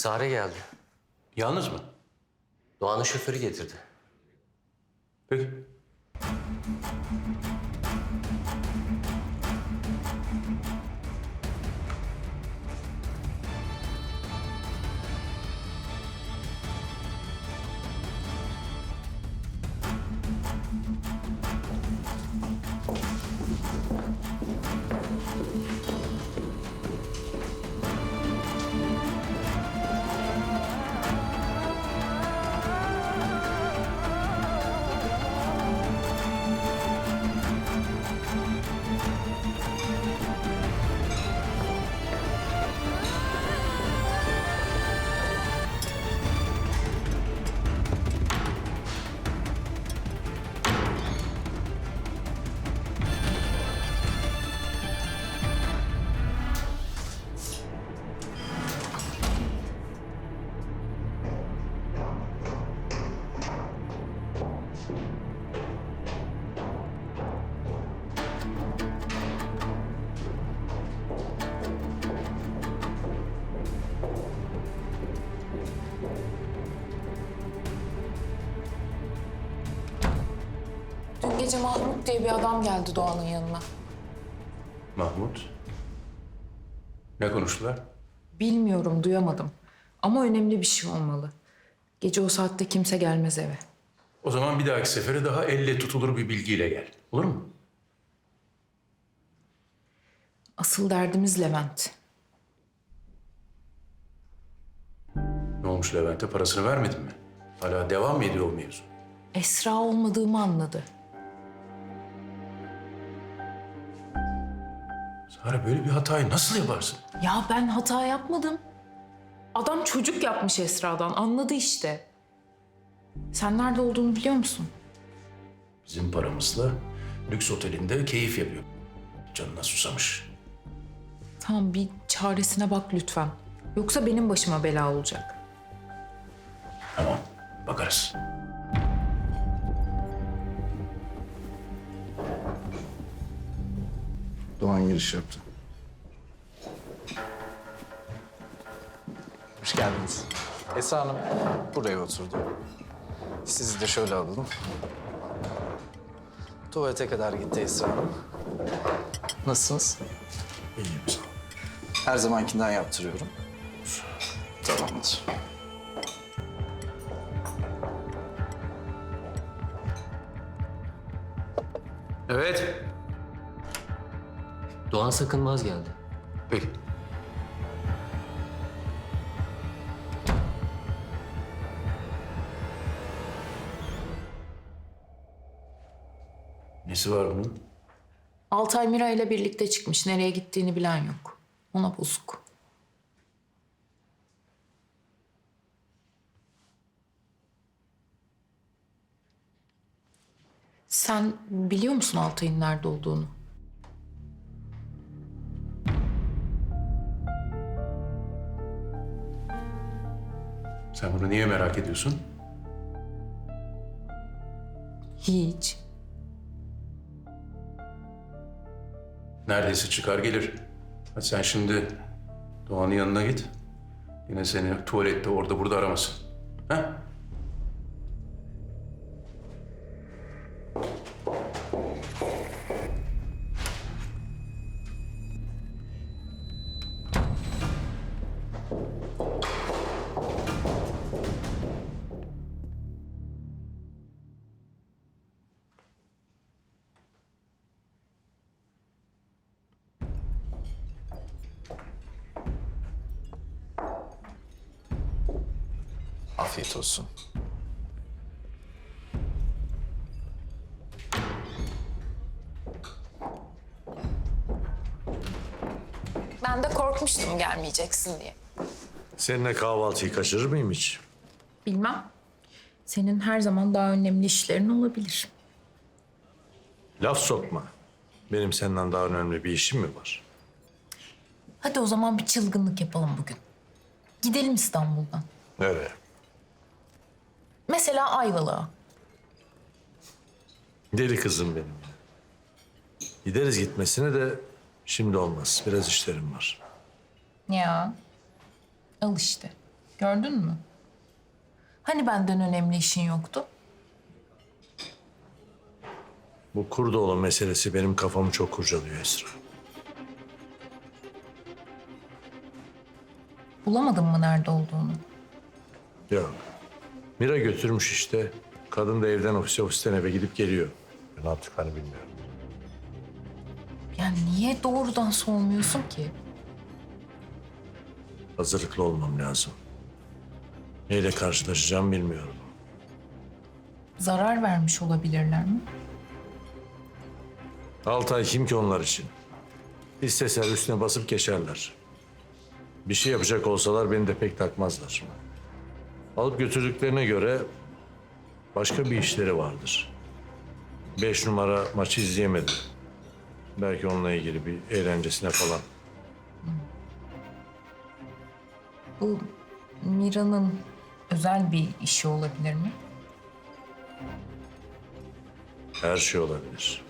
Sare geldi. Yalnız mı? Doğan'ın şoförü getirdi. Peki. Gece Mahmut diye bir adam geldi Doğan'ın yanına. Mahmut. Ne konuştular? Bilmiyorum, duyamadım. Ama önemli bir şey olmalı. Gece o saatte kimse gelmez eve. O zaman bir dahaki sefere daha elle tutulur bir bilgiyle gel. Olur mu? Asıl derdimiz Levent. Ne olmuş Levent'e parasını vermedin mi? Hala devam mı ediyor o mevzu? Esra olmadığımı anladı. Sare böyle bir hatayı nasıl yaparsın? Ya ben hata yapmadım. Adam çocuk yapmış Esra'dan, anladı işte. Sen nerede olduğunu biliyor musun? Bizim paramızla lüks otelinde keyif yapıyor. Canına susamış. Tamam bir çaresine bak lütfen. Yoksa benim başıma bela olacak. Tamam, bakarız. Doğan giriş yaptı. Hoş geldiniz. Esra Hanım buraya oturdu. Sizi de şöyle alalım. Tuvalete kadar gitti Esra Hanım. Nasılsınız? İyiyim sağ ol. Her zamankinden yaptırıyorum. Tamamdır. Evet. Doğan Sakınmaz geldi. Peki. Nesi var bunun? Altay Mira ile birlikte çıkmış. Nereye gittiğini bilen yok. Ona bozuk. Sen biliyor musun Altay'ın nerede olduğunu? Sen bunu niye merak ediyorsun? Hiç. Neredeyse çıkar gelir. Hadi sen şimdi Doğan'ın yanına git. Yine seni tuvalette orada burada aramasın. Ha? Afiyet olsun. Ben de korkmuştum gelmeyeceksin diye. Seninle kahvaltıyı kaçırır mıyım hiç? Bilmem. Senin her zaman daha önemli işlerin olabilir. Laf sokma. Benim senden daha önemli bir işim mi var? Hadi o zaman bir çılgınlık yapalım bugün. Gidelim İstanbul'dan. Nereye? Mesela Ayvalık'a. Deli kızım benim. Gideriz gitmesine de şimdi olmaz. Biraz işlerim var. Ya. Al işte. Gördün mü? Hani benden önemli işin yoktu? Bu Kurdoğlu meselesi benim kafamı çok kurcalıyor Esra. Bulamadın mı nerede olduğunu? Yok. Mira götürmüş işte. Kadın da evden ofise, ofisten eve gidip geliyor. Ben artık hani bilmiyorum. Yani niye doğrudan sormuyorsun ki? Hazırlıklı olmam lazım. Neyle karşılaşacağım bilmiyorum. Zarar vermiş olabilirler mi? Altay kim ki onlar için? İsteseler üstüne basıp geçerler. Bir şey yapacak olsalar beni de pek takmazlar. Alıp götürdüklerine göre başka bir işleri vardır. Beş numara maçı izleyemedi. Belki onunla ilgili bir eğlencesine falan. Bu Mira'nın özel bir işi olabilir mi? Her şey olabilir.